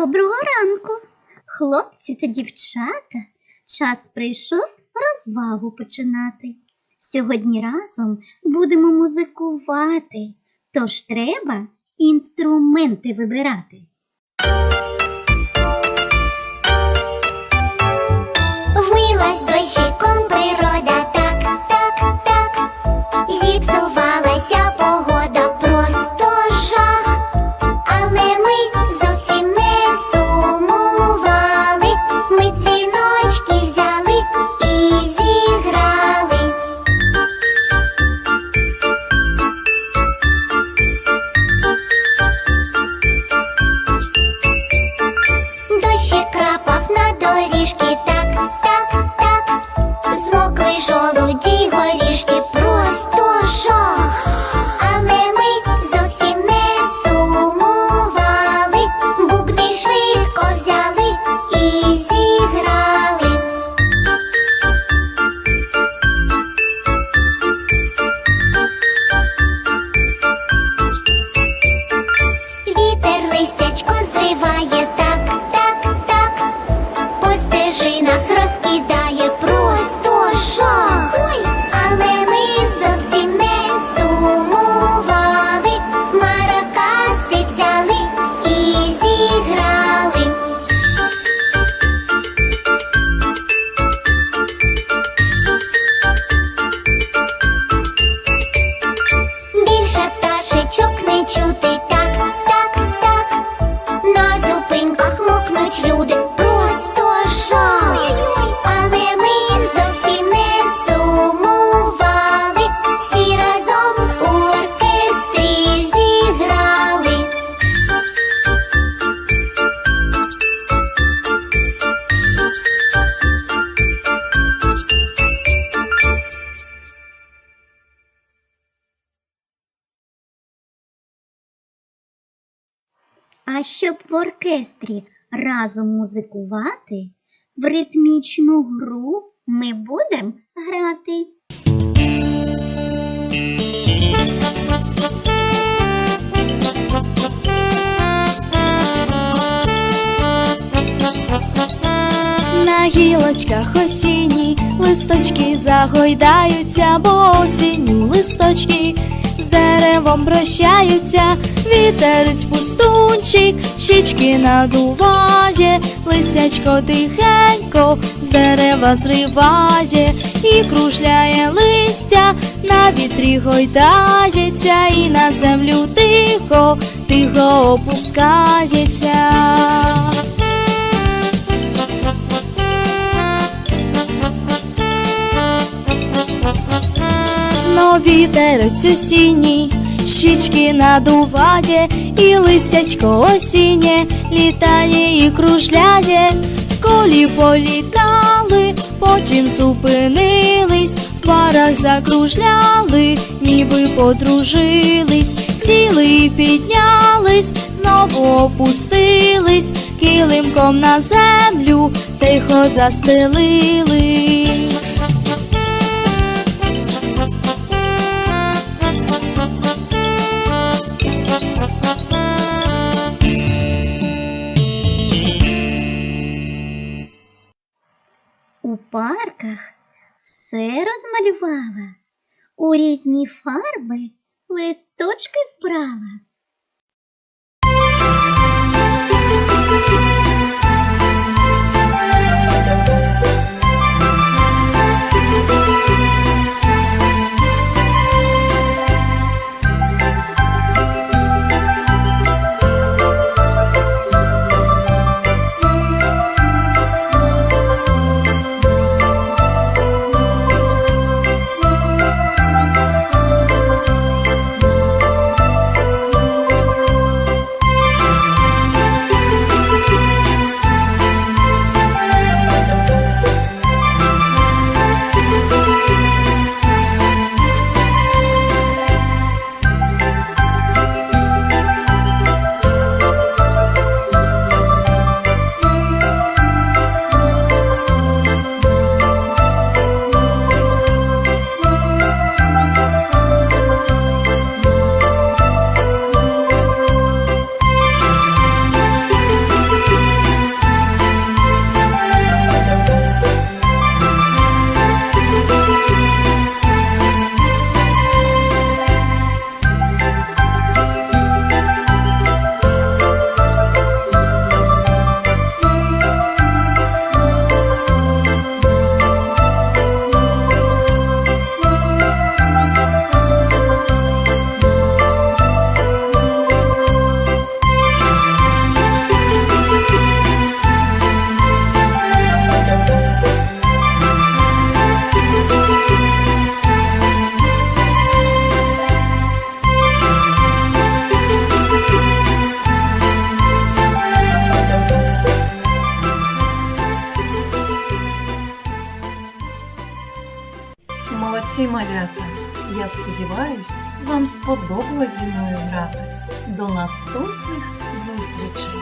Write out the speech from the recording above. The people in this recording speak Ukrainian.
Доброго ранку, хлопці та дівчата. Час прийшов розвагу починати. Сьогодні разом будемо музикувати, тож треба інструменти вибирати. Вмилась дощиком природа, так, так, так, зіпсувалася листячко зриває, А щоб в оркестрі разом музикувати, в ритмічну гру ми будемо грати. На гілочках осінні листочки загойдаються, бо осінню листочки деревом прощаються, вітерець пустунчик, щічки надуває, листячко тихенько з дерева зриває. І кружляє листя, на вітрі гойдається, і на землю тихо, тихо опускається. Вітерець осінній, щічки надуває, і лисячко осіннє літає і кружляє, в колі політали, потім зупинились, в парах закружляли, ніби подружились, сіли і піднялись, знову опустились, килимком на землю, тихо застелились. Парках все розмалювала, у різні фарби листочки вбрала. Молодці, малята! Я сподіваюсь, вам сподобалось зі мною грати. До наступних зустрічей!